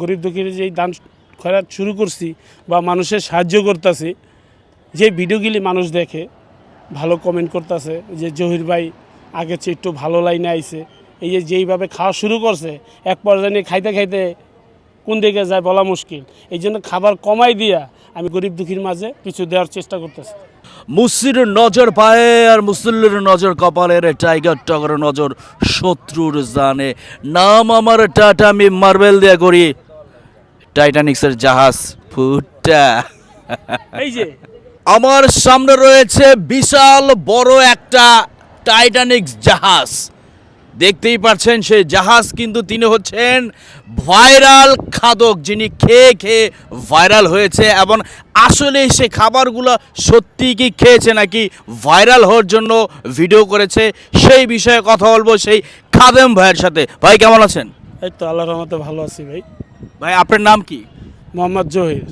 গরিব দুঃখীর যেই দান খয়রাত শুরু করছি বা মানুষের সাহায্য করতেছি, যে ভিডিওগুলি মানুষ দেখে, ভালো কমেন্ট করতেছে যে জহির ভাই আগের চেয়ে একটু ভালো লাইনে আইছে। এই যে যেইভাবে খাওয়া শুরু করছে, এক পর্যায়ে খাইতে খাইতে কোন দিকে যায় বলা মুশকিল। এই জন্য খাবার কমাই দিয়া আমি গরিব দুঃখীর মাঝে কিছু দেওয়ার চেষ্টা করতেছি। মুসির নজর পায়ে আর মুসল্লির নজর কপালের টাইগার টগর নজর শত্রুর জানে। নাম আমার টাটা আমি মার্বেল দিয়ে করি টাইটানিক্সের জাহাজ ফুটা। এই যে। আমার সামনে রয়েছে বিশাল বড় একটা টাইটানিক্স জাহাজ। দেখতেই পাচ্ছেন সেই জাহাজ কিন্তু তিনি হচ্ছেন ভাইরাল খাদক যিনি খেয়ে খেয়ে ভাইরাল হয়েছে এবং আসলে সে খাবারগুলো সত্যি কি খেয়েছে নাকি ভাইরাল হওয়ার জন্য ভিডিও করেছে সেই বিষয়ে কথা বলব সেই খাদেম ভাইয়ের সাথে। ভাই কেমন আছেন? এই তো আল্লাহ রহমতে ভালো আছি ভাই। ভাই আপনার নাম কি? মোহাম্মদ জহির।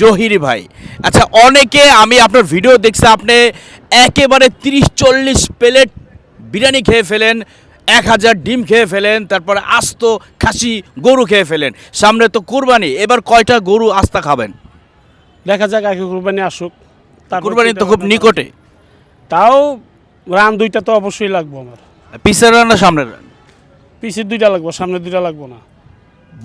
জহির ভাই। আচ্ছা অনেকে আমি আপনার ভিডিও দেখছি আপনি একেবারে তিরিশ চল্লিশ প্লেট বিরিয়ানি খেয়ে ফেলেন এক হাজার ডিম খেয়ে ফেলেন তারপরে আস্ত খাসি গরু খেয়ে ফেলেন। সামনে তো কুরবানি এবার কয়টা গরু আস্তা খাবেন? দেখা যাক আগে কুরবানি আসুক। কুরবানি তো খুব নিকটে। তাও রান দুইটা তো অবশ্যই লাগবো আমার। পিসের রান না সামনের রান? পিছের দুইটা লাগবো সামনে দুইটা লাগবো না।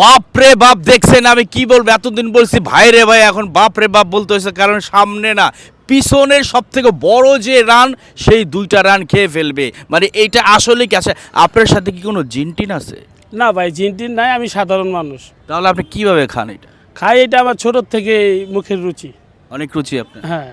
বাপ রে বাপ দেখছেন আমি কি বলব? এতদিন বলছি ভাই রে ভাই এখন বাপ রে বাপ বলতে হয়েছে কারণ সামনে না পিছনের সব থেকে বড় যে রান সেই দুইটা রান খেয়ে ফেলবে। মানে এইটা আসলে কি আছে? আপনার সাথে কি কোনো জিনটিন আছে? না ভাই জিনটিন নাই আমি সাধারণ মানুষ। তাহলে আপনি কীভাবে খান এটা? খাই এটা আমার ছোটোর থেকে মুখের রুচি। অনেক রুচি আপনার। হ্যাঁ।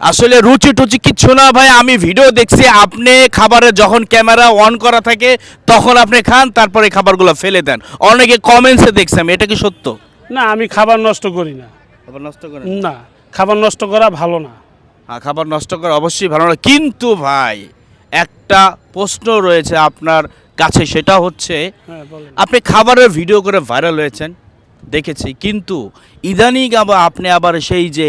আসলে রুচি টুচি কিচ্ছু না ভাই আমি ভিডিও দেখছি আপনি খাবারে যখন ক্যামেরা অন করা থাকে তখন আপনি খান তারপরে খাবারগুলো ফেলে দেন। অনেকে কমেন্টসে দেখছি আমি এটা কি সত্য? না আমি খাবার নষ্ট করি না। খাবার নষ্ট করেন না। খাবার নষ্ট করা ভালো না। হ্যাঁ খাবার নষ্ট করা অবশ্যই ভালো না। কিন্তু ভাই একটা প্রশ্ন রয়েছে আপনার কাছে সেটা হচ্ছে হ্যাঁ বলেন। আপনি খাবারের ভিডিও করে ভাইরাল হয়েছেন দেখেছি। কিন্তু ইদানিং আবার আপনি আবার সেই যে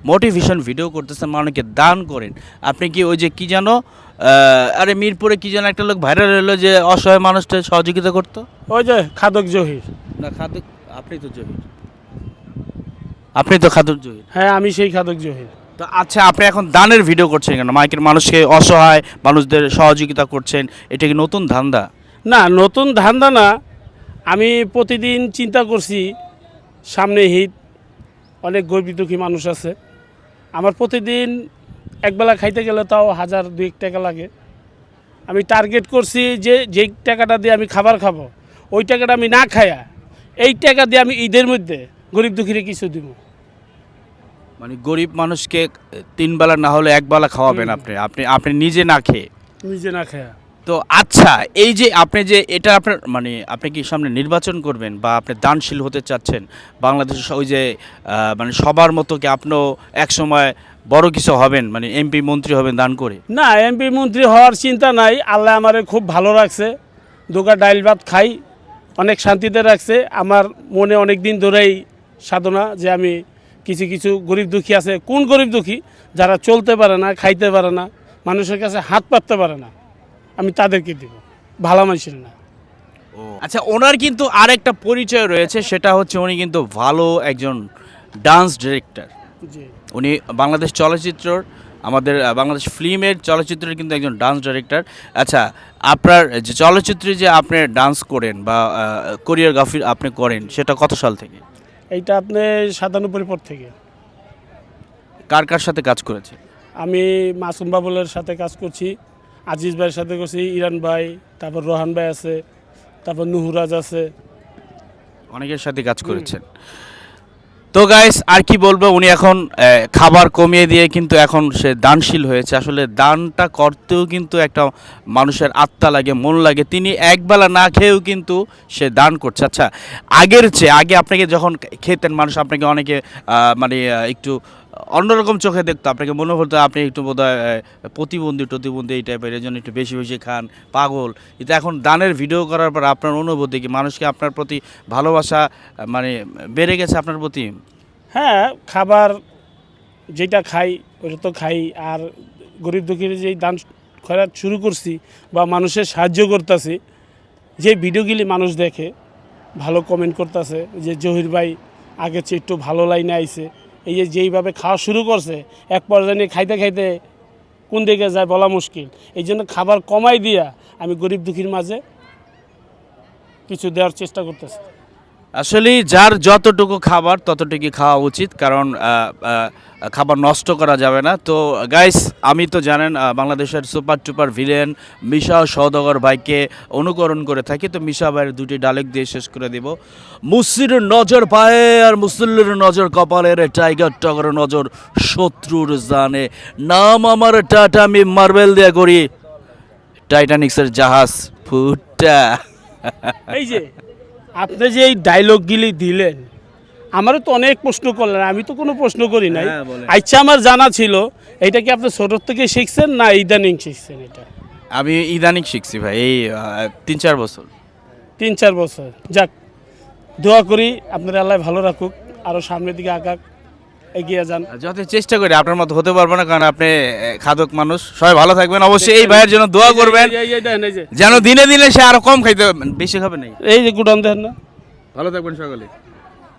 মোটিভেশন ভিডিও করতেছেন মানুষকে দান করেন। আপনি কি ওই যে কি জানো আহ, আরে মিরপুরে কি যেন একটা লোক ভাইরাল হলো যে অসহায় মানুষটা সহযোগিতা করতো? ওই যে খাদক জহির। না খাদ্য আপনি তো জহির। আপনি তো খাদক জহির। হ্যাঁ আমি সেই খাদক জহির। তো আচ্ছা আপনি এখন দানের ভিডিও করছেন কেন? মাইকের মানুষকে অসহায় মানুষদের সহযোগিতা করছেন এটা কি নতুন ধান্দা? না নতুন ধান্দা না। আমি প্রতিদিন চিন্তা করছি সামনে হিট অনেক গরিব দুঃখী মানুষ আছে। আমার প্রতিদিন একবেলা খাইতে গেলে তাও হাজার দুই এক টাকা লাগে। আমি টার্গেট করছি যে যেই টাকাটা দিয়ে আমি খাবার খাব ওই টাকাটা আমি না খায়া এই টাকা দিয়ে আমি ঈদের মধ্যে গরিব দুঃখীরে কিছু দিব? মানে গরিব মানুষকে তিন বেলা না হলে এক বেলা খাওয়াবেন আপনি। আপনি আপনি নিজে না খেয়ে। নিজে না খেয়ে। তো আচ্ছা এই যে আপনি যে এটা আপনার মানে আপনি কি সামনে নির্বাচন করবেন বা আপনি দানশীল হতে চাচ্ছেন? বাংলাদেশের ওই যে মানে সবার মতো কি আপনিও এক সময় বড় কিছু হবেন? মানে এমপি মন্ত্রী হবেন দান করে? না এমপি মন্ত্রী হওয়ার চিন্তা নাই। আল্লাহ আমারে খুব ভালো রাখছে। দুগা ডাইল ভাত খাই অনেক শান্তিতে রাখছে। আমার মনে অনেক দিন ধরেই সাধনা যে আমি কিছু কিছু গরিব দুঃখী আছে। কোন গরিব দুঃখী? যারা চলতে পারে না খাইতে পারে না মানুষের কাছে হাত পাততে পারে না আমি তাদেরকে দিব। ভালো মানুষের না। আচ্ছা ওনার কিন্তু আরেকটা পরিচয় রয়েছে সেটা হচ্ছে উনি কিন্তু ভালো একজন ডান্স ডিরেক্টর। জি। উনি বাংলাদেশ চলচ্চিত্রর আমাদের বাংলাদেশ ফিল্মের চলচ্চিত্রের কিন্তু একজন ডান্স ডিরেক্টর। আচ্ছা আপনার যে চলচ্চিত্রে যে আপনি ডান্স করেন বা কোরিওগ্রাফি আপনি করেন সেটা কত সাল থেকে? এইটা আপনি সাতানব্বই পর থেকে। কার কার সাথে কাজ করেছে? আমি মাসুম বাবুলের সাথে কাজ করছি আজিজ ভাইয়ের সাথে করছি ইরান ভাই তারপর রোহান ভাই আছে তারপর নুহুরাজ আছে। অনেকের সাথে কাজ করেছেন। তো গাইস আর কি বলব, উনি এখন খাবার কমিয়ে দিয়ে কিন্তু এখন সে দানশীল হয়েছে। আসলে দানটা করতেও কিন্তু একটা মানুষের আত্মা লাগে, মন লাগে। তিনি একবেলা না খেয়েও কিন্তু সে দান করছে। আচ্ছা আগের চেয়ে, আগে আপনাকে যখন খেতেন, মানুষ আপনাকে অনেকে মানে একটু অন্যরকম চোখে দেখতো। আপনাকে মনে হতো আপনি একটু বোধ প্রতিবন্ধী প্রতিবন্ধী এই টাইপের এই জন্য একটু বেশি বেশি খান, পাগল। কিন্তু এখন দানের ভিডিও করার পর আপনার অনুভূতি কি? মানুষকে আপনার প্রতি ভালোবাসা মানে বেড়ে গেছে আপনার প্রতি? হ্যাঁ খাবার যেটা খাই, ওটা তো খাই। আর গরিব দুঃখীর যেই দান খয়রাত শুরু করছি বা মানুষের সাহায্য করতেছি, যে ভিডিওগুলি মানুষ দেখে, ভালো কমেন্ট করতেছে যে, জহির ভাই, আগের চেয়ে একটু ভালো লাইনে আইছে। এই যে যেইভাবে খাওয়া শুরু করছে, এক পর্যায়ে নিয়ে খাইতে খাইতে কোন দিকে যায় বলা মুশকিল। এই জন্য খাবার কমাই দিয়া আমি গরিব দুঃখীর মাঝে কিছু দেওয়ার চেষ্টা করতেছি। আসলে যার যতটুকু খাবার, ততটুকু খাওয়া উচিত, কারণ খাবার নষ্ট করা যাবে না। তো গাইস আমি তো জানেন বাংলাদেশের সুপার টুপার ভিলেন মিশা সৌদাগর ভাইকে অনুকরণ করে থাকি। তো মিশা ভাইয়ের দুটি ডালেক দিয়ে শেষ করে দিব। মুসির নজর পায়ে আর মুসল্লির নজর কপালের টাইগার টগর নজর শত্রুর জানে। নাম আমার টাটা, আমি মার্বেল দিয়ে করি টাইটানিক্সের জাহাজ ফুটা। এই যে আপনি যে এই ডায়লগগুলি দিলেন আমারও তো অনেক প্রশ্ন করলেন আমি তো কোনো প্রশ্ন করি নাই। হ্যাঁ, আচ্ছা আমার জানা ছিল এটা কি আপনি ছোটোর থেকে শিখছেন না ইদানিং শিখছেন এটা? আমি ইদানিং শিখছি ভাই এই তিন চার বছর। তিন চার বছর। যাক দোয়া করি আপনারা আল্লাহ ভালো রাখুক আরও সামনের দিকে আগাক। এগিয়ে যান। যত চেষ্টা করি আপনার মতো হতে পারব না কারণ আপনি খাদক মানুষ। সবাই ভালো থাকবেন। অবশ্যই এই ভাইয়ের জন্য দোয়া করবেন যেন দিনে দিনে সে আরও কম খাইতে বেশি খাবে না এই যে গুডাম দেন না। ভালো থাকবেন সকলে।